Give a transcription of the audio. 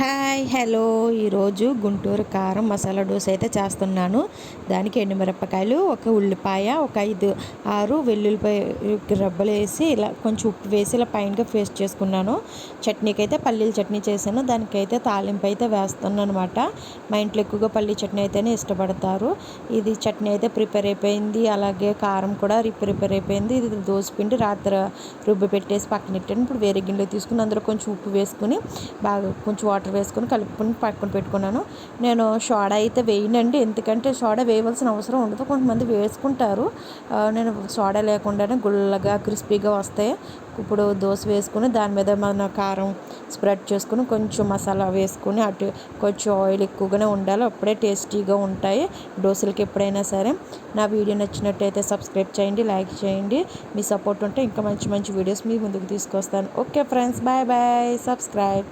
Hi hello. ఈరోజు గుంటూరు కారం మసాలా దోశ అయితే చేస్తున్నాను. దానికి ఎండుమిరపకాయలు ఒక ఉల్లిపాయ ఒక ఐదు ఆరు వెల్లుల్లిపాయ రబ్బలు వేసి ఇలా కొంచెం ఉప్పు వేసి ఇలా పైనగా పేస్ట్ చేసుకున్నాను. చట్నీకి అయితే పల్లీల చట్నీ చేశాను. దానికైతే తాలింపు అయితే వేస్తున్నాను అనమాట మా ఇంట్లో ఎక్కువగా పల్లీ చట్నీ అయితేనే ఇష్టపడతారు. ఇది చట్నీ అయితే ప్రిపేర్ అయిపోయింది. అలాగే కారం కూడా ప్రిపేర్ అయిపోయింది. ఇది దోశ పిండి రాత్రి రుబ్బి పెట్టేసి పక్కన పెట్టాను. ఇప్పుడు వేరే గిన్నెలో తీసుకుని అందులో కొంచెం ఉప్పు వేసుకుని బాగా కొంచెం వాటర్ వేసుకొని కలుపుకొని పక్కన పెట్టుకున్నాను. నేను సోడా అయితే వేయనండి. ఎందుకంటే సోడా వేయవలసిన అవసరం ఉండదు. కొంతమంది వేసుకుంటారు. నేను సోడా లేకుండానే గుల్లగా క్రిస్పీగా వస్తాయి. ఇప్పుడు దోశ వేసుకుని దాని మీద మన కారం స్ప్రెడ్ చేసుకుని కొంచెం మసాలా వేసుకుని అటు కొంచెం ఆయిల్ ఎక్కువగానే ఉండాలి. అప్పుడే టేస్టీగా ఉంటాయి. దోశలకి ఎప్పుడైనా సరే నా వీడియో నచ్చినట్టయితే సబ్స్క్రైబ్ చేయండి లైక్ చేయండి. మీ సపోర్ట్ ఉంటే ఇంకా మంచి మంచి వీడియోస్ మీ ముందుకు తీసుకొస్తాను. Okay friends bye bye. Subscribe.